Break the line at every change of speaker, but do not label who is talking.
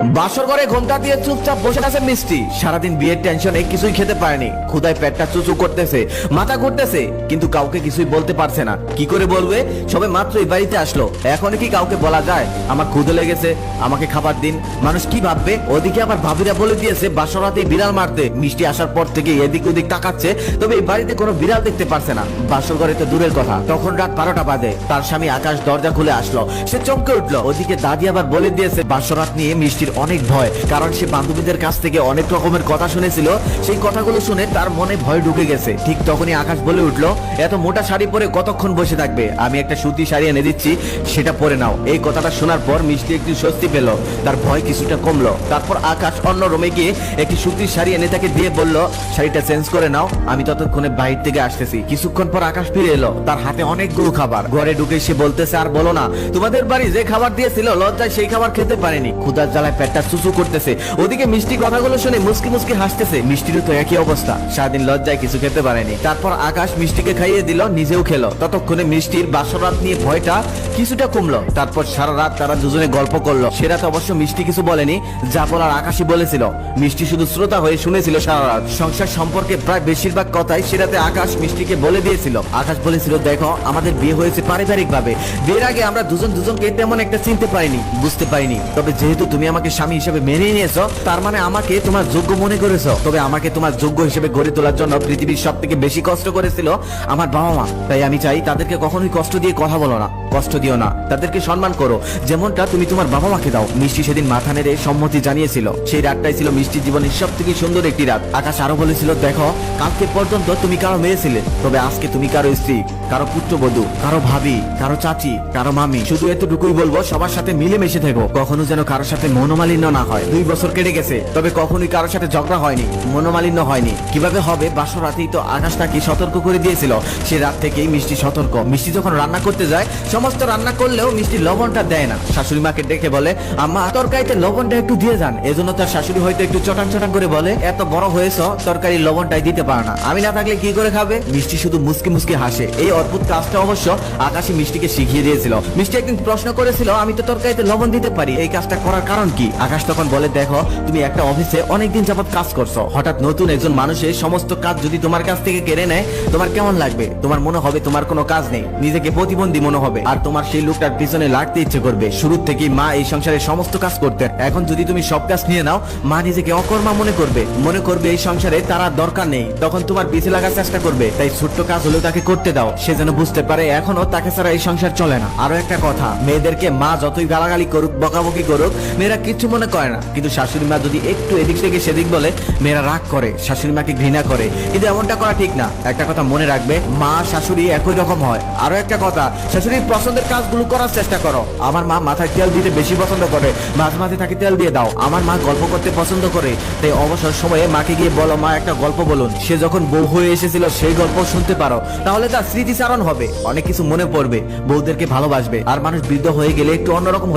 বাসর ঘরে ঘোমটা দিয়ে চুপচাপ বসে আছে মিষ্টি। সারাদিন বিয়ের টেনশনে কিছুই খেতে পারেনি। ক্ষুদায় পেটটা চুচু করতেছে, মাথা ঘুরতেছে, কিন্তু কাউকে কিছুই বলতে পারছে না। কি করে বলবে? সবে মাত্র এই বাড়িতে আসলো। এখন কি কাউকে বলা যায়? আমার ক্ষুদে লেগেছে, আমাকে খাবার দিন। মানুষ কি ভাববে? ওদিকে আবার ভাবিরা বলে দিয়েছে বাসরাতে বিড়াল মারতে। মিষ্টি আসার পর থেকে এদিক ওদিক তাকাচ্ছে, তবে এই বাড়িতে কোনো বিড়াল দেখতে পারছে না। বাসর ঘরে তো দূরের কথা। তখন রাত বারোটা বাজে। তার স্বামী আকাশ দরজা খুলে আসলো। সে চমকে উঠল। ওদিকে দাদি আবার বলে দিয়েছে বাসরাত নিয়ে মিষ্টির অনেক ভয়, কারণ সে বান্ধবীদের কাছ থেকে অনেক রকমের কথা শুনেছিল। সেই কথাগুলো শুনে তার মনে ভয় ঢুকে গেছে। ঠিক তখনই আকাশ বলে উঠল, এত মোটা শাড়ি পরে কতক্ষণ বসে থাকবে? আমি একটা সুতি শাড়ি এনে দিচ্ছি, সেটা পরে নাও। এই কথাটা শোনার পর মিষ্টি একটু স্বস্তি পেল। তার ভয় কিছুটা কমলো। তারপর আকাশ অন্য রুমে গিয়ে একটি সুতির শাড়ি এনে তাকে দিয়ে বলল, শাড়িটা চেঞ্জ করে নাও, আমি ততক্ষণে বাইরে থেকে আসতেছি। কিছুক্ষণ পর আকাশ ফিরে এলো। তার হাতে অনেকগুলো খাবার। ঘরে ঢুকে সে বলতেছে, আর বলো না, তোমাদের বাড়ি যে খাবার দিয়েছিল, লজ্জায় সেই খাবার খেতে পারেনি। ক্ষুদার জ্বালায় পেটটা চুচু করতেছে। ওদিকে মিষ্টি কথাগুলো শুনে মুসকি মুসকি হাসতেছে। মিষ্টিরও তো একই অবস্থা। সারাদিন লজ্জায় কিছু খেতে পারেনি। তারপর আকাশ মিষ্টিকে খাইয়ে দিল, নিজেও খেলো। ততক্ষণে মিষ্টির বাসরাত নিয়ে ভয়টা কিছুটা কমলো। তারপর সারা রাত তারা দুজনে গল্প করল। সে রাতে অবশ্য মিষ্টি কিছু বলেনি। যা বলার আকাশই বলেছিল। মিষ্টি শুধু শ্রোতা হয়ে শুনেছিল সারা রাত। সংসার সম্পর্কে প্রায় বেশিরভাগ কথাই সে রাতে আকাশ মিষ্টিকে বলে দিয়েছিল। আকাশ বলেছিল, দেখো, আমাদের বিয়ে হয়েছে পারিবারিক ভাবে বিয়ের আগে আমরা দুজন দুজনকে তেমন একটা চিনতে পারিনি, বুঝতে পারিনি। তবে যেহেতু তুমি আমাকে স্বামী হিসেবে মেনে নিয়েছো, তার মানে আমাকে তোমার যোগ্য মনে করেছ। তবে আমাকে তোমার যোগ্য হিসেবে গড়ে তোলার জন্য পৃথিবীর সব থেকে বেশি কষ্ট করেছিল আমার বাবা মা তাই আমি চাই তাদেরকে কখনোই কষ্ট দিয়ে কথা বলো না, কষ্ট দিও না। তাদেরকে সম্মান করো, যেমনটা তুমি তোমার বাবা মাকে দাও। মিষ্টি সেদিন মাথা নেড়ে সম্মতি জানিয়েছিল। সেই রাতটাই ছিল মিষ্টি জীবনের সব থেকে সুন্দর একটি রাত। আকাশ আরও বলেছিল, দেখো, কালকে পর্যন্ত তুমি কারও মেয়ে ছিলে, তবে আজকে তুমি কারও স্ত্রী, কারও পুত্রবধূ, কারও ভাবি, কারও চাচি, কারও মামি। শুধু এতটুকুই বলব, সবার সাথে মিলেমিশে থেকো। কখনো যেন কারোর সাথে মনোমালিন্য না হয়। দুই বছর কেটে গেছে, তবে কখনোই কারোর সাথে ঝগড়া হয়নি, মনোমালিন্য হয়নি। কীভাবে হবে, বাসর রাতেই তো আকাশ তাকে সতর্ক করে দিয়েছিল। সে রাত থেকেই মিষ্টি সতর্ক। মিষ্টি যখন রান্না করতে যায়, সমস্ত রান্না করলেও মিষ্টি লবণটা দেয় না। শাশুড়ি মাকে ডেকে বলে, আম্মা, তরকারিতে লবণটা একটু দিয়ে যান। এজন্য তার শাশুড়ি হয়তো একটু চটান চটান করে বলে, এত বড় হয়েছ তরকারি লবণটাই দিতে পারে না। আমি না থাকলে কি করে খাবে? মিষ্টি শুধু মুসকি মুসকি হাসে। এই অদ্ভুত কাজটা অবশ্য আকাশী মিষ্টিকে শিখিয়ে দিয়েছিল। মিষ্টি একদিন প্রশ্ন করেছিল, আমি তো তরকারিতে লবণ দিতে পারি। এই কাজটা করার কারণ কি? আকাশ তখন বলে, দেখো, তুমি একটা অফিসে অনেকদিন যাবত কাজ করছ। হঠাৎ নতুন একজন মানুষের সমস্ত কাজ যদি তোমার কাছ থেকে কেড়ে নেয়, তোমার কেমন লাগবে? তোমার মনে হবে তোমার কোনো কাজ নেই। নিজেকে প্রতিবন্ধী মনে হবে। আর তোমার সেই লোকটার পিছনে লাগতে ইচ্ছে করবে। শুরু থেকেই মা এই সংসারের সমস্ত কাজ করতেন এখন যদি তুমি সব কাজ নিয়ে নাও, মা নিজেকে অকর্মা মনে করবে। মনে করবে এই সংসারে তার দরকার নেই। তখন তোমার পিছে লাগার চেষ্টা করবে। তাই ছোট্ট কাজ হলেও তাকে করতে দাও। সে যেন বুঝতে পারে, এখনও তাকে ছাড়া এই সংসার চলে না। আরও একটা কথা, মেয়েদেরকে মা যতই গালাগালি করুক, বকাবকি করুক, মেয়েরা কিচ্ছু মনে করে না। কিন্তু শাশুড়ি মা যদি একটু এদিক থেকে সেদিক বলে, মেয়েরা রাগ করে, শাশুড়ি মাকে ঘৃণা করে, কিন্তু এমনটা করা ঠিক না। একটা কথা মনে রাখবে, মা, শাশুড়ি একই রকম হয়। আরও একটা কথা, শাশুড়ির পছন্দের কাজগুলো করার চেষ্টা করো। আমার মা মাথায় তেল দিতে বেশি পছন্দ করে। মাঝে মাঝে তাকে তেল দিয়ে দাও। আমার মা গল্প করতে পছন্দ করে। তাই অবসর সময়ে মাকে গিয়ে বলো, মা, একটা গল্প বলুন। সে যখন বউ হয়ে এসেছিল, সেই গল্প শুনতে পারো। তাহলে তার স্মৃতিচারণ হবে। অনেক কিছু মনে পড়বে। বউদেরকে ভালোবাসবে। আর মানুষ বৃদ্ধ হয়ে গেলে একটু অন্যরকম